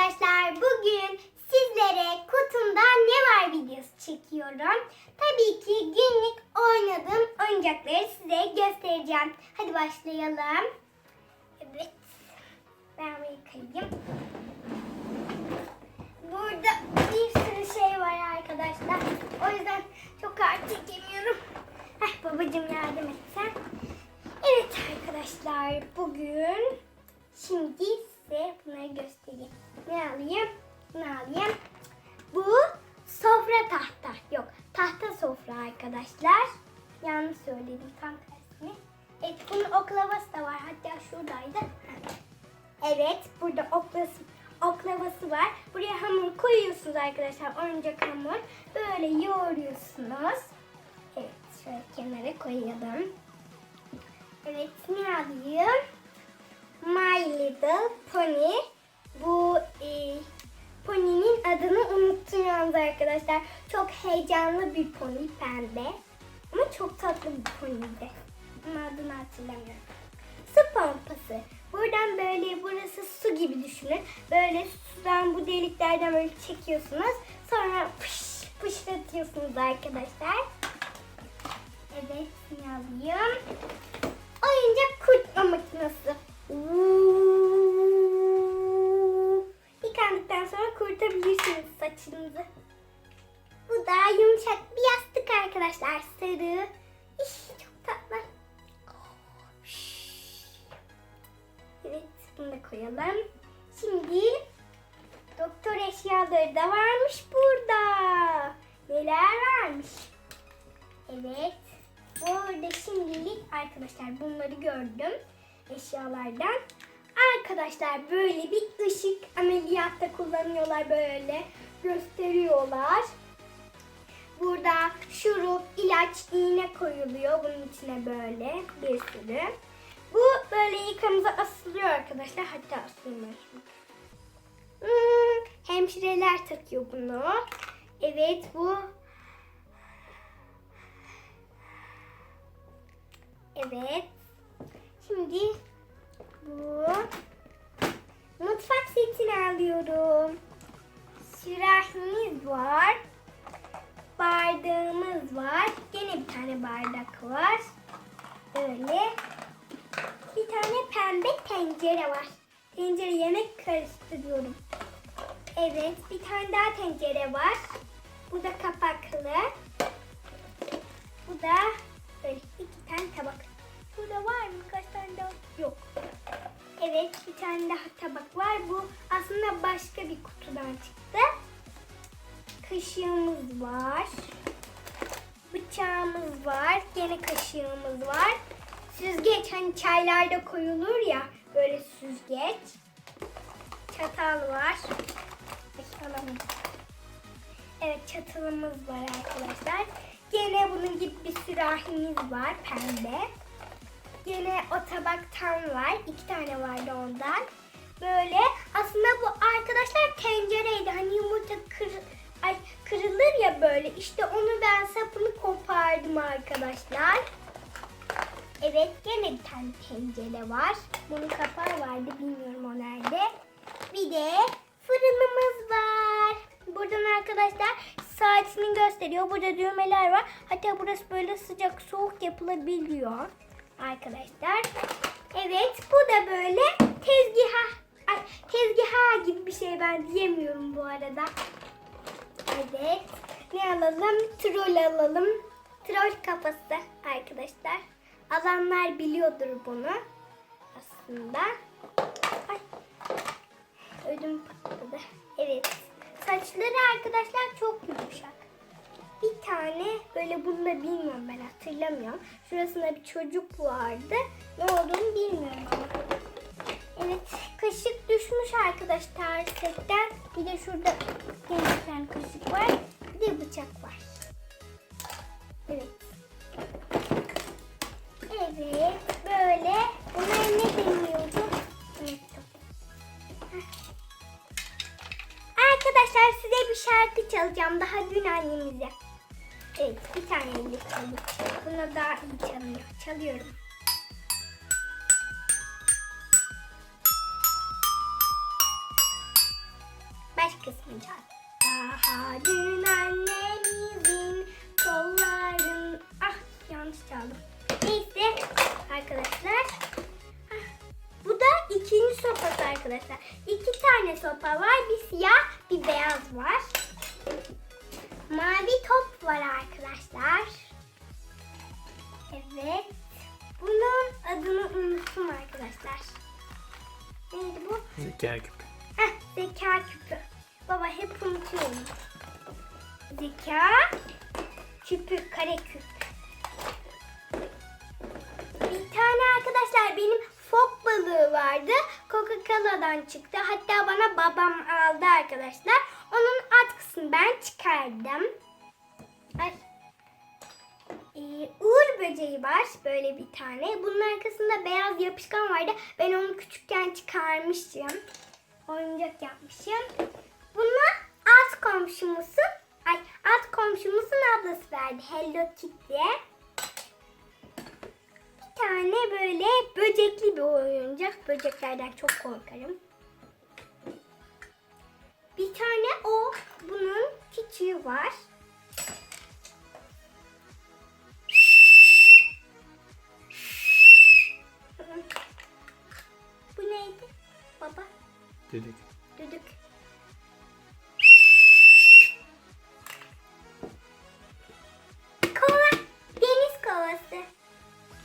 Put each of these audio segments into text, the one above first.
arkadaşlar. Bugün sizlere kutumda ne var videosu çekiyorum. Tabii ki günlük oynadığım oyuncakları size göstereceğim. Hadi başlayalım. Evet. Ben bunu yıkayayım. Burada bir sürü şey var arkadaşlar. O yüzden çok ağır çekemiyorum. Heh, babacığım yardım et sen. Evet arkadaşlar bugün şimdi size bunları göstereyim. Ne alayım? Ne alayım? Bu sofra tahta. Yok tahta sofra arkadaşlar. Yanlış söyledim tam tersini. Evet bunun oklavası da var. Hatta şuradaydı. Evet burada oklavası, oklavası var. Buraya hamur koyuyorsunuz arkadaşlar. Oyuncak hamur. Böyle yoğuruyorsunuz. Evet şöyle kenara koyalım. Evet ne alayım? My Little Pony. Bu e, poninin adını unuttum yalnız arkadaşlar. Çok heyecanlı bir pony pembe. Ama çok tatlı bir poniydi. Ama adını hatırlamıyorum. Su pompası. Buradan böyle burası su gibi düşünün. Böyle sudan bu deliklerden böyle çekiyorsunuz. Sonra pış pışlatıyorsunuz arkadaşlar. Evet ne alayım? Oyuncak kurutma makinesi. Yıkandıktan sonra kurutabilirsiniz saçınızı. Bu da yumuşak bir yastık arkadaşlar. Sarı. İş, çok tatlı. Evet bunu da koyalım. Şimdi doktor eşyaları da varmış burada. Neler varmış? Evet. Burada şimdilik arkadaşlar bunları gördüm eşyalardan. Arkadaşlar böyle bir ışık ameliyatta kullanıyorlar böyle gösteriyorlar. Burada şurup, ilaç, iğne koyuluyor bunun içine böyle bir sürü. Bu böyle yıkamıza asılıyor arkadaşlar. Hatta asılmıyor. Hmm, hemşireler takıyor bunu. Evet bu Evet. Şimdi bu mutfak setini alıyorum. Sürahimiz var. Bardağımız var. Yine bir tane bardak var. Böyle. Bir tane pembe tencere var. Tencere yemek karıştırıyorum. Evet, bir tane daha tencere var. Bu da kapaklı. Bu da böyle iki tane tabak. Evet, bir tane daha tabak var. Bu aslında başka bir kutudan çıktı. Kaşığımız var. Bıçağımız var. Gene kaşığımız var. Süzgeç hani çaylarda koyulur ya böyle süzgeç. Çatal var. Alamadım. Evet çatalımız var arkadaşlar. Gene bunun gibi bir sürahimiz var pembe. Gene o tabaktan var. iki tane vardı ondan. Böyle aslında bu arkadaşlar tencereydi. Hani yumurta kır, ay, kırılır ya böyle. İşte onu ben sapını kopardım arkadaşlar. Evet gene bir tane tencere var. Bunun kapağı vardı bilmiyorum o nerede. Bir de fırınımız var. Buradan arkadaşlar saatini gösteriyor. Burada düğmeler var. Hatta burası böyle sıcak soğuk yapılabiliyor. Arkadaşlar. Evet bu da böyle tezgiha ay, tezgiha gibi bir şey ben diyemiyorum bu arada. Evet. Ne alalım? Troll alalım. Troll kafası arkadaşlar. Alanlar biliyordur bunu. Aslında. Ay. Ödüm patladı. Evet. Saçları arkadaşlar çok yumuşak. Bir tane böyle bunu da bilmiyorum ben hatırlamıyorum. Şurasında bir çocuk vardı. Ne olduğunu bilmiyorum ama. Evet kaşık düşmüş arkadaşlar setten. Bir de şurada bir tane kaşık var. Bir de bıçak var. Evet. Evet böyle. Buna ne deniyordu? Unuttum. Arkadaşlar size bir şarkı çalacağım. Daha dün annemize. Evet bir tane çalıyor. Buna daha iyi çalıyor. Çalıyorum. kısmını çal. Daha dün annemizin kolların... Ah yanlış çaldım. Neyse arkadaşlar. Ah, Bu da ikinci sopası arkadaşlar. İki tane sopa var. Bir siyah bir beyaz var. Mavi top var arkadaşlar. Evet. Bunun adını unuttum arkadaşlar. Neydi bu? Zeka küpü. Heh, zeka küpü. Baba hep unutuyorum. Zeka küpü, kare küp. Bir tane arkadaşlar benim fok balığı vardı. Coca-Cola'dan çıktı. Hatta bana babam aldı arkadaşlar. Onun atkısını ben çıkardım. Ay. Ee, uğur böceği var böyle bir tane. Bunun arkasında beyaz yapışkan vardı. Ben onu küçükken çıkarmıştım. Oyuncak yapmışım. Bunu alt komşumuzun ay alt komşumuzun ablası verdi. Hello Kitty. Bir tane böyle böcekli bir oyuncak. Böceklerden çok korkarım. Bir tane o. Bunun küçüğü var. Bu neydi? Baba. Dedik. Düdük. Kova. Deniz kovası.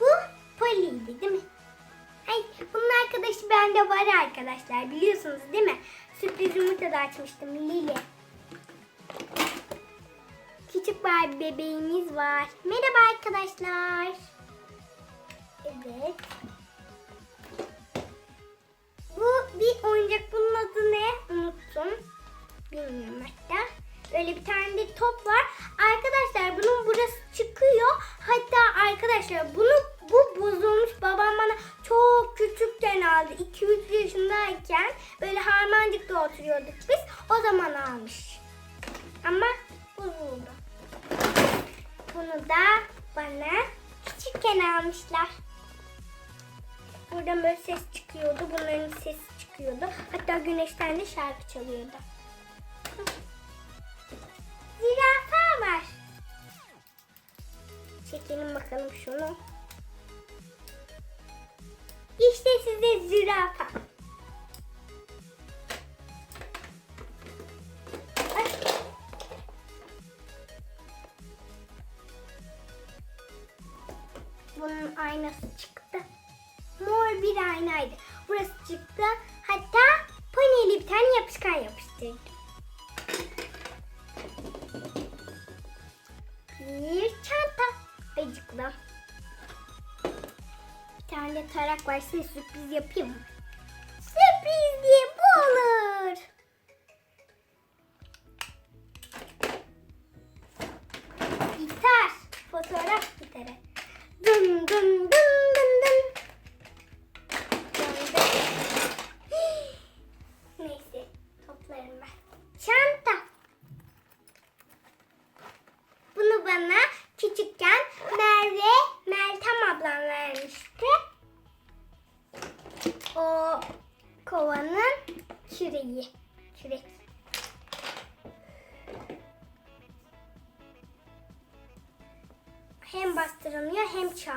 Bu Poli'ydi değil mi? Ay, bunun arkadaşı bende var arkadaşlar. Biliyorsunuz değil mi? Sürpriz yumurta da açmıştım. Lili. Küçük bir bebeğimiz var. Merhaba arkadaşlar. Evet. Bu bir oyuncak. Bunun adı ne? Çalıyordu. Zürafa var. Çekelim bakalım şunu. İşte size zürafa. Bir çanta. Bıcıklı. Bir tane tarak var. Size sürpriz yapayım mı?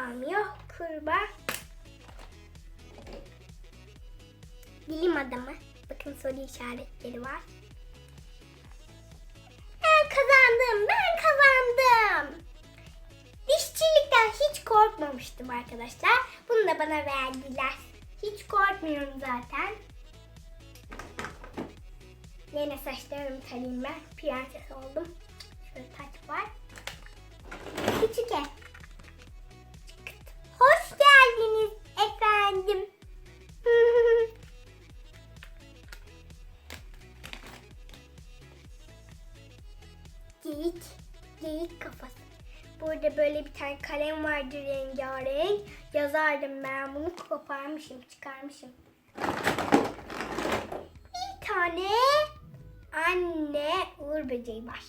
Çalmıyor. Kurbağa. Bilim adamı. Bakın soru işaretleri var. Ben kazandım. Ben kazandım. Dişçilikten hiç korkmamıştım arkadaşlar. Bunu da bana verdiler. Hiç korkmuyorum zaten. Yine saçlarımı tarayayım ben. Prenses oldum. Şöyle taç var. Küçük ev. Efendim. Geyik. Geyik kafası. Burada böyle bir tane kalem vardı rengarenk. Yazardım ben bunu koparmışım, çıkarmışım. Bir tane anne uğur böceği var.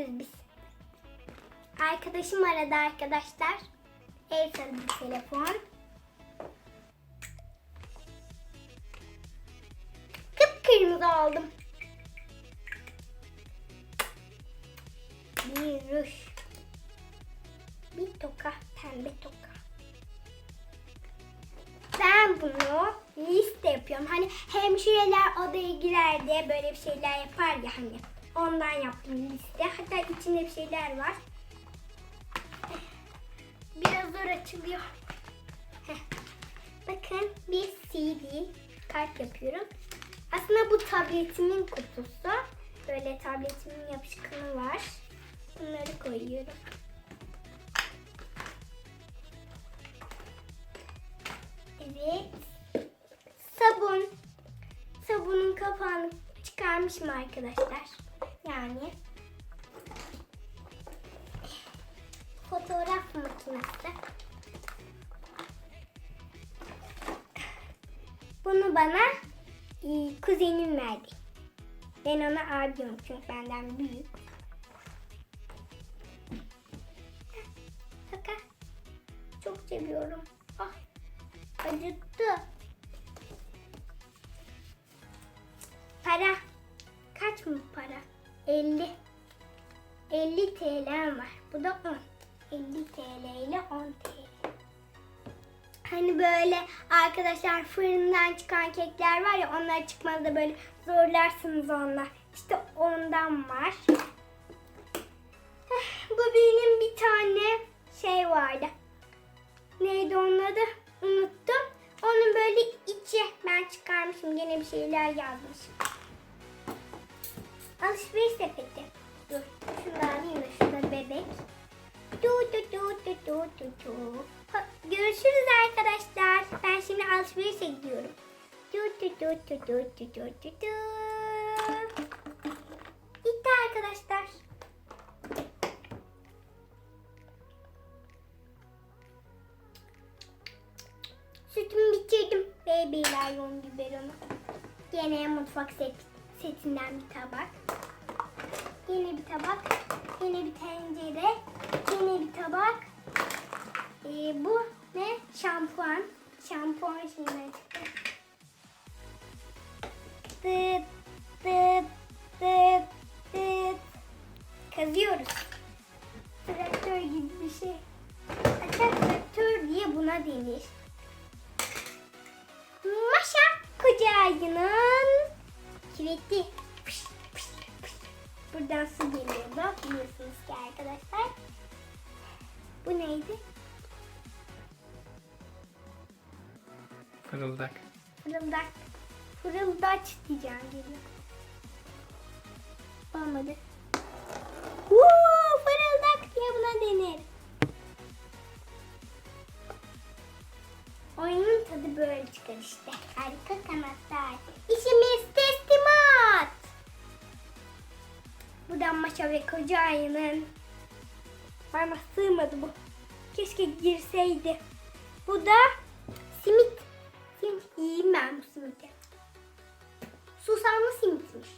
Görüşürüz biz. Arkadaşım aradı arkadaşlar. El sarılı telefon. Kıpkırmızı oldum. Bir ruj. Bir toka, pembe toka. Ben bunu liste yapıyorum. Hani hemşireler odaya girer diye böyle bir şeyler yapar ya hani. Ondan yaptım liste. Hatta içinde bir şeyler var. Biraz zor açılıyor. Bakın bir CD kart yapıyorum. Aslında bu tabletimin kutusu. Böyle tabletimin yapışkanı var. Bunları koyuyorum. Evet. Sabun. Sabunun kapağını çıkarmışım arkadaşlar. Yani fotoğraf makinesi. Bunu bana e, kuzenim verdi. Ben ona abi diyorum çünkü benden büyük. Şaka. Çok seviyorum. Ah, acıttı. Para. Kaç mı para? 50. 50 TL var. Bu da 10. 50 TL ile 10 TL. Hani böyle arkadaşlar fırından çıkan kekler var ya onlar çıkmazda böyle zorlarsınız onlar. İşte ondan var. Heh, Bu benim bir tane şey vardı. Neydi onun adı? Unuttum. Onun böyle içi ben çıkarmışım. Gene bir şeyler yazmışım. Alışveriş sepeti. Dur. Alayım da şurada bebek. Du du du du du du du. Görüşürüz arkadaşlar. Ben şimdi alışverişe gidiyorum. Du du du du du du du du du. Gitti arkadaşlar. Sütümü bitirdim. Baby'ler yoğun biberonu. Gene mutfak set, setinden bir tabak. Yine bir tabak. Yine bir tencere. Yine bir tabak. Ee, bu ne? Şampuan. Şampuan şimdi çıktı. Tıt tıt tıt tıt. Kazıyoruz. Traktör gibi bir şey. Hatta traktör diye buna denir. Maşa koca kilidi. Pış, pış, pış. Buradan su geliyordu biliyorsunuz ki arkadaşlar. Bu neydi? Fırıldak. Fırıldak. Fırıldaç diyeceğim geliyor. Olmadı. Woo, fırıldak diye buna denir. Oyunun tadı böyle çıkar işte. Harika kanatlar. İşimiz Buradan Maşa ve Koca Ayı'nın. Bana sığmadı bu. Keşke girseydi. Bu da simit. Simit yiyeyim ben bu simiti. Susamlı simitmiş.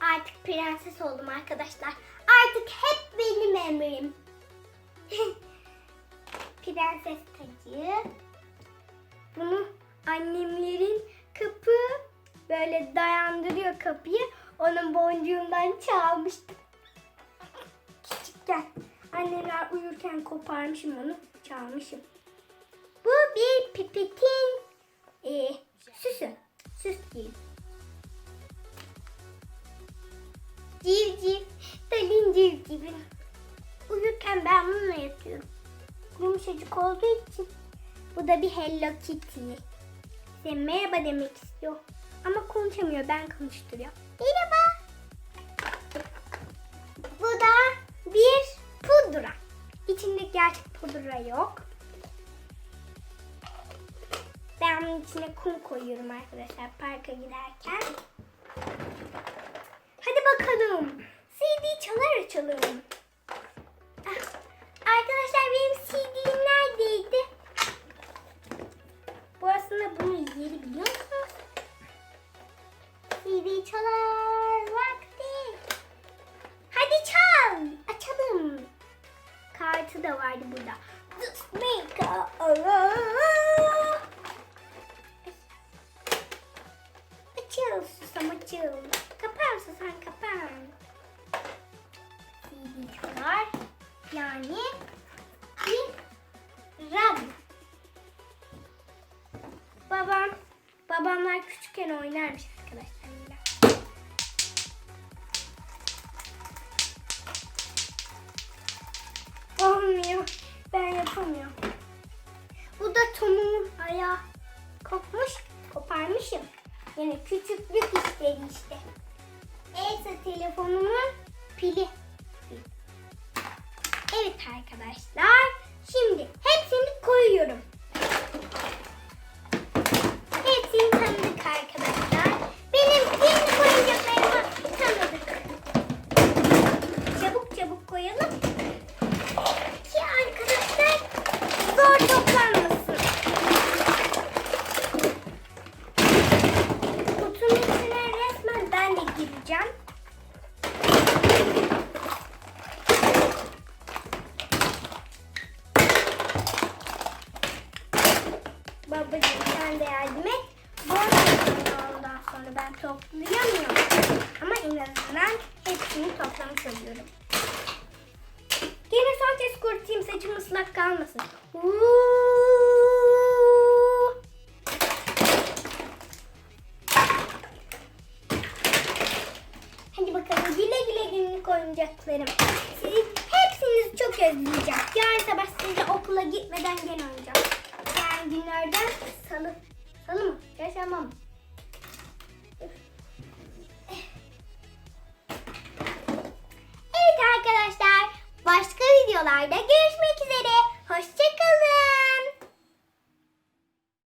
Artık prenses oldum arkadaşlar. Artık hep benim emrim. prenses tacı. Bunu annemlerin kapı böyle dayandırıyor kapıyı. Onun boncuğundan çalmıştım. Küçükken. Anneler uyurken koparmışım onu. Çalmışım. Bu bir pipetin e, süsü. Süs değil. Civciv. Dalin civcivi. Uyurken ben bununla yatıyorum. Yumuşacık olduğu için. Bu da bir Hello Kitty. Size merhaba demek istiyor. Ama konuşamıyor. Ben konuşturuyor. Merhaba. Bu da bir pudra. İçinde gerçek pudra yok. Ben bunun içine kum koyuyorum arkadaşlar parka giderken. Hadi bakalım. CD çalar açalım. Ah, Arkadaşlar benim CD'm neredeydi? Bu aslında çalar each other. Küçüklük işte. Neyse telefonumun pili.